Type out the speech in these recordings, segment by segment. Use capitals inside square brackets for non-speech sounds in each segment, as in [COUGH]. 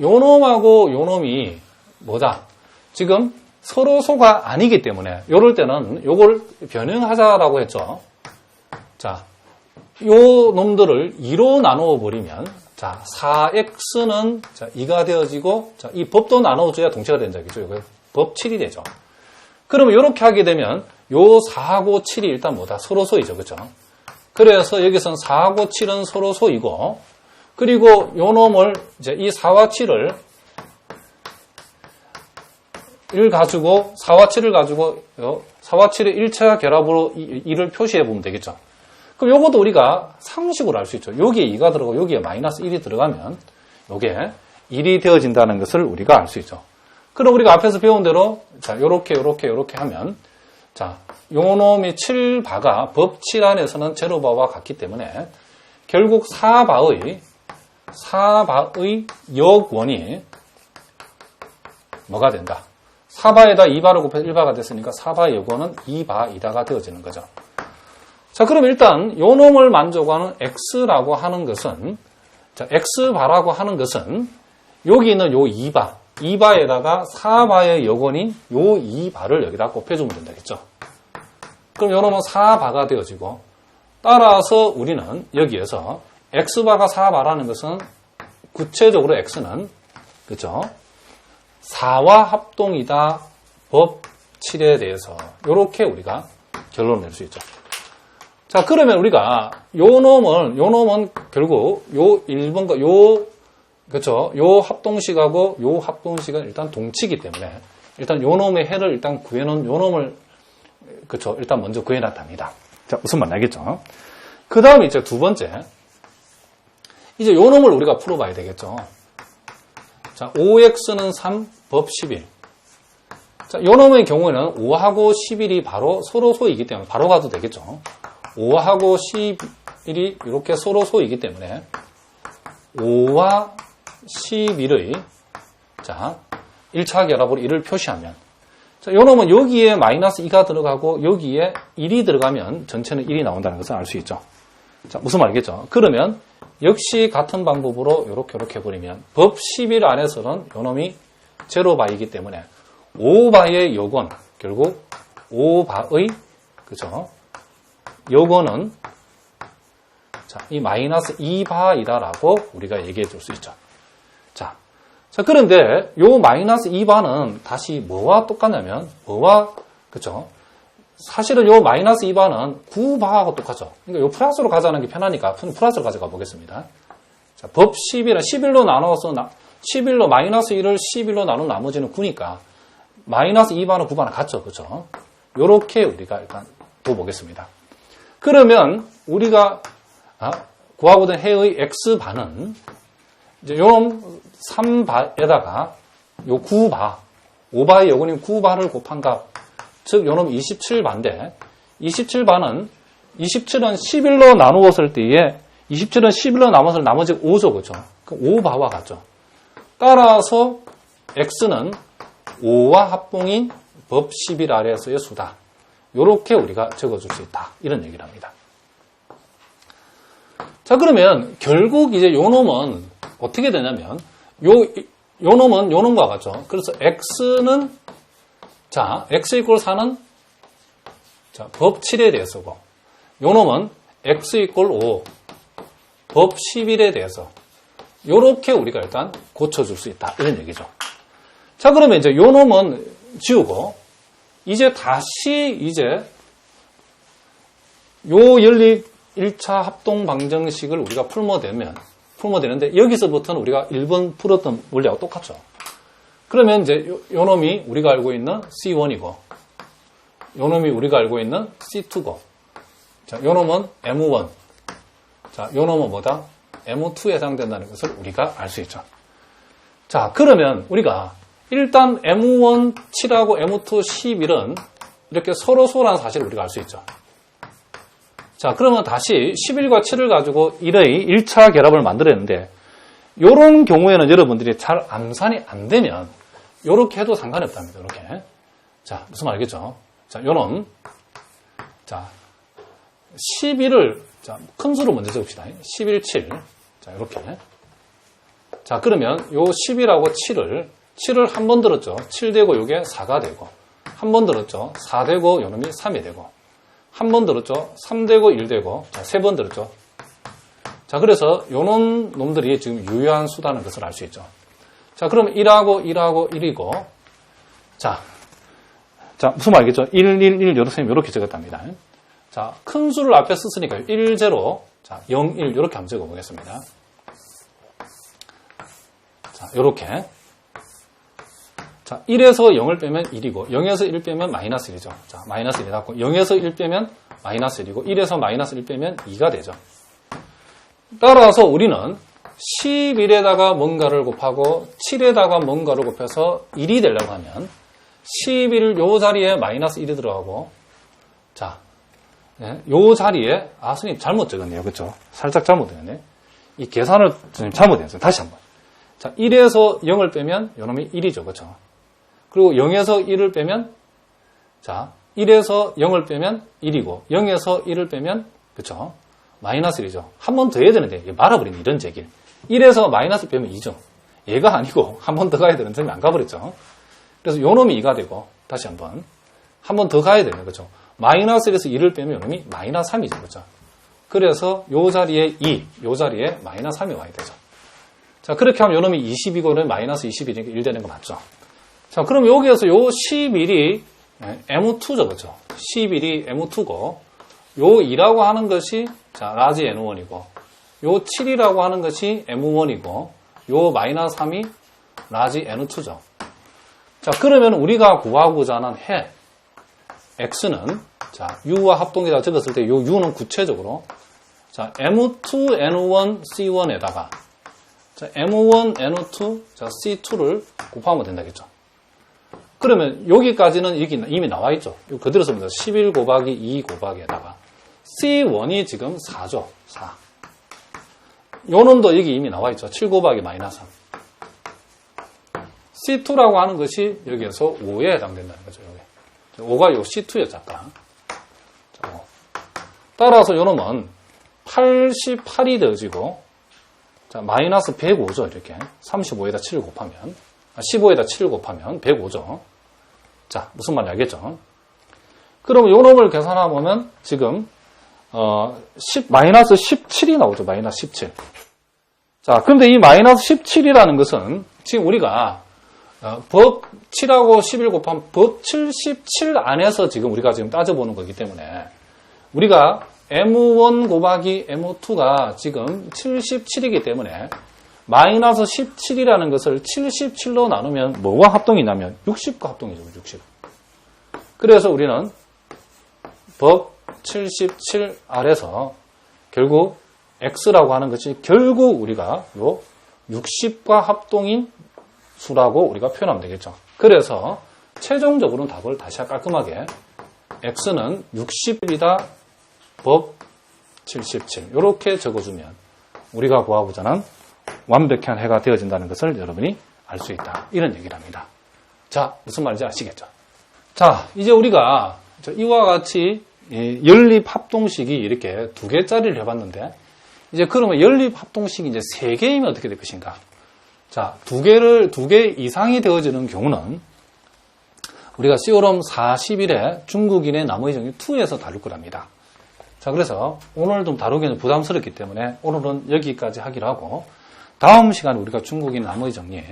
요 놈하고 요 놈이 뭐다? 지금 서로 소가 아니기 때문에 요럴 때는 요걸 변형하자라고 했죠. 자, 요 놈들을 2로 나누어 버리면 자, 4x는 자, 2가 되어지고 자, 이 법도 나눠줘야 동체가 된다 겠죠 이거 법 7이 되죠. 그러면 이렇게 하게 되면 요 4하고 7이 일단 뭐다? 서로 소이죠. 그렇죠? 그래서 여기서는 4하고 7은 서로 소이고 그리고 요 놈을 이제 이 4와 7을 1 가지고 4와 7을 가지고 4와 7의 1차 결합으로 2를 표시해 보면 되겠죠. 그럼 요것도 우리가 상식으로 알 수 있죠. 여기에 2가 들어가고 여기에 마이너스 1이 들어가면 요게 1이 되어진다는 것을 우리가 알 수 있죠. 그럼 우리가 앞에서 배운 대로 자, 요렇게 요렇게 요렇게 하면 자, 요 놈이 7바가 법 7 안에서는 제로바와 같기 때문에 결국 4바의 4바의 역원이 뭐가 된다? 4바에다 2바를 곱해서 1바가 됐으니까 4바의 역원은 2바, 2다가 되어지는 거죠. 자, 그럼 일단 요 놈을 만족하는 x라고 하는 것은 자, x바라고 하는 것은 여기 있는 요 2바, 2바에다가 4바의 역원인 요 2바를 여기다 곱해주면 된다겠죠. 그럼 요 놈은 4바가 되어지고 따라서 우리는 여기에서 x바가 4바라는 것은 구체적으로 x는 그죠? 4와 합동이다 법 7에 대해서 이렇게 우리가 결론을 낼 수 있죠. 자, 그러면 우리가 요 놈은, 요 놈은 결국 요 1번과 요, 그쵸. 요 합동식하고 요 합동식은 일단 동치기 때문에 일단 요 놈의 해를 일단 구해놓은 요 놈을, 그쵸. 일단 먼저 구해놨답니다. 자, 무슨 말 알겠죠? 그 다음에 이제 두 번째. 이제 요 놈을 우리가 풀어봐야 되겠죠. 자, 5x는 3, 법 11. 자, 요 놈의 경우에는 5하고 11이 바로 서로 소이기 때문에 바로 가도 되겠죠. 5하고 11이 이렇게 서로 소이기 때문에 5와 11의 자 1차 결합으로 1을 표시하면 자, 요 놈은 여기에 마이너스 2가 들어가고 여기에 1이 들어가면 전체는 1이 나온다는 것을 알 수 있죠. 자, 무슨 말이겠죠? 그러면 역시 같은 방법으로 이렇게 이렇게 해버리면 법11 안에서는 요 놈이 제로바이기 때문에 5바의 요건 결국 5바의 그죠? 요거는 자, 이 마이너스 2바이다라고 우리가 얘기해 줄 수 있죠. 자, 자, 그런데 요 마이너스 2바는 다시 뭐와 똑같냐면 뭐와 그죠? 사실은 요 마이너스 2바는 9바하고 똑같죠. 그러니까 요 플러스로 가자는 게 편하니까 플러스로 가져가 보겠습니다. 자, 법 11은 11로 나눠서 11로 마이너스 1을 11로 나눈 나머지는 9니까 마이너스 2바는 9바는 같죠. 그죠? 요렇게 우리가 일단 둬 보겠습니다. 그러면 우리가 아, 구하고된 해의 x바는 이제 요놈 3바에다가 요 9바, 5바의 요근인 9바를 곱한 값, 즉 요놈 27바인데 27바는 27은 11로 나누었을 때에 27은 11로 나눠서 나머지 5죠. 그죠? 5바와 같죠. 따라서 x는 5와 합봉인 법 11 아래에서의 수다. 이렇게 우리가 적어줄 수 있다. 이런 얘기를 합니다. 자, 그러면 결국 이제 요 놈은 어떻게 되냐면 요, 요 놈은 요 놈과 같죠. 그래서 x는 자, x 이꼴 4는 자, 법 7에 대해서고 요 놈은 x 이꼴 5, 법 11에 대해서 요렇게 우리가 일단 고쳐줄 수 있다. 이런 얘기죠. 자, 그러면 이제 요 놈은 지우고 이제 다시 이제 요 연립 1차 합동 방정식을 우리가 풀어대면 풀어대는데 여기서부터는 우리가 1번 풀었던 원리하고 똑같죠. 그러면 이제 요, 요 놈이 우리가 알고 있는 C1이고 요 놈이 우리가 알고 있는 C2고 자, 요 놈은 M1 자, 요 놈은 뭐다? M2에 해당된다는 것을 우리가 알 수 있죠. 자, 그러면 우리가 일단 M1 7하고 M2 11은 이렇게 서로 소라는 사실을 우리가 알 수 있죠. 자, 그러면 다시 11과 7을 가지고 1의 1차 결합을 만들었는데 이런 경우에는 여러분들이 잘 암산이 안 되면 이렇게 해도 상관이 없답니다. 이렇게. 자, 무슨 말이겠죠? 자, 요놈. 자, 11을 자, 큰 수로 먼저 적읍시다. 11, 7. 자, 이렇게. 자, 그러면 요 10이라고 7을, 7을 한 번 들었죠. 7 되고 요게 4가 되고, 한 번 들었죠. 4 되고 요놈이 3이 되고, 한 번 들었죠. 3 되고 1 되고, 자, 세 번 들었죠. 자, 그래서 요런 놈들이 지금 유효한 수다는 것을 알 수 있죠. 자, 그럼 1하고 1하고 1이고, 자, 자, 무슨 말이겠죠? 1, 1, 1, 여러 선생님 이렇게 적었답니다. 자, 큰 수를 앞에 썼으니까 1, 0, 자, 0, 1 이렇게 한번 적어보겠습니다. 자, 이렇게. 자, 1에서 0을 빼면 1이고, 0에서 1 빼면 마이너스 1이죠. 자, 마이너스 1이 닿고, 0에서 1 빼면 마이너스 1이고, 1에서 마이너스 1 빼면 2가 되죠. 따라서 우리는 11에다가 뭔가를 곱하고 7에다가 뭔가를 곱해서 1이 되려고 하면 11요 자리에 마이너스 1이 들어가고 자, 예, 요 자리에 아 선생님 잘못 적었네요. 그렇죠? 살짝 잘못 적었네. 이 계산을 선생님 잘못했어요. 다시 한번. 자, 1에서 0을 빼면 요놈이 1이죠. 그렇죠? 그리고 0에서 1을 빼면 자, 1에서 0을 빼면 1이고 0에서 1을 빼면 그렇죠? 마이너스 1이죠. 한 번 더 해야 되는데 말아버리는 이런 제길. 1에서 마이너스 빼면 2죠. 얘가 아니고 [LAUGHS] 한 번 더 가야 되는 점이 안 가버렸죠. 그래서 요 놈이 2가 되고 다시 한번 한 번 더 가야 되는 거죠. 마이너스 1에서 2를 빼면 요 놈이 마이너스 3이죠. 그렇죠? 그래서 요 자리에 2, 요 자리에 마이너스 3이 와야 되죠. 자, 그렇게 하면 요 놈이 22고는 마이너스 21이니까 1 되는 거 맞죠? 자, 그럼 여기에서 요 11이 M2죠. 그렇죠? 11이 M2고 요 2라고 하는 것이 자, 라지 N1이고 요 7이라고 하는 것이 M1이고 요 마이너스 3이 라지 N2죠. 자, 그러면 우리가 구하고자 하는 해 X는 자, U와 합동이다 적었을 때 요 U는 구체적으로 자, M2, N1, C1에다가 자, M1, N2, 자, C2를 곱하면 된다겠죠. 그러면 여기까지는 여기 이미 나와 있죠. 그대로 씁니다. 11 곱하기 2 곱하기에다가 C1이 지금 4죠. 4. 요 놈도 여기 이미 나와 있죠. 7 곱하기 마이너스 3. C2라고 하는 것이 여기에서 5에 해당된다는 거죠. 여기. 5가 요 C2였죠, 아까. 자, 5. 따라서 요 놈은 88이 되어지고, 자, 마이너스 105죠, 이렇게. 35에다 7을 곱하면. 아, 15에다 7을 곱하면 105죠. 자, 무슨 말인지 알겠죠? 그럼 요 놈을 계산해보면 지금, 어, 10, 마이너스 17이 나오죠, 마이너스 17. 자, 근데 이 마이너스 17이라는 것은 지금 우리가 어, 법 7하고 11 곱하면 법 77 안에서 지금 우리가 지금 따져보는 거기 때문에 우리가 M1 곱하기 M2가 지금 77이기 때문에 마이너스 17이라는 것을 77로 나누면 뭐가 합동이냐면 60과 합동이죠. 60. 그래서 우리는 법 77 아래서 결국 X라고 하는 것이 결국 우리가 요 60과 합동인 수라고 우리가 표현하면 되겠죠. 그래서 최종적으로는 답을 다시 깔끔하게 x는 60이다 법 77 이렇게 적어주면 우리가 구하고자 하는 완벽한 해가 되어진다는 것을 여러분이 알 수 있다. 이런 얘기를 합니다. 자, 무슨 말인지 아시겠죠? 자, 이제 우리가 이와 같이 연립 합동식이 이렇게 두 개짜리를 해봤는데 이제 그러면 연립 합동식이 이제 세 개이면 어떻게 될 것인가? 자, 두 개를, 두 개 이상이 되어지는 경우는 우리가 시오럼 41의 중국인의 나머지 정리 2에서 다룰 거랍니다. 자, 그래서 오늘 좀 다루기는 부담스럽기 때문에 오늘은 여기까지 하기로 하고 다음 시간에 우리가 중국인 나머지 정리,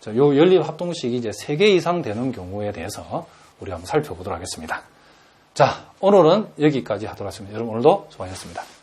자, 요 연립 합동식이 이제 3개 이상 되는 경우에 대해서 우리가 한번 살펴보도록 하겠습니다. 자, 오늘은 여기까지 하도록 하겠습니다. 여러분 오늘도 수고하셨습니다.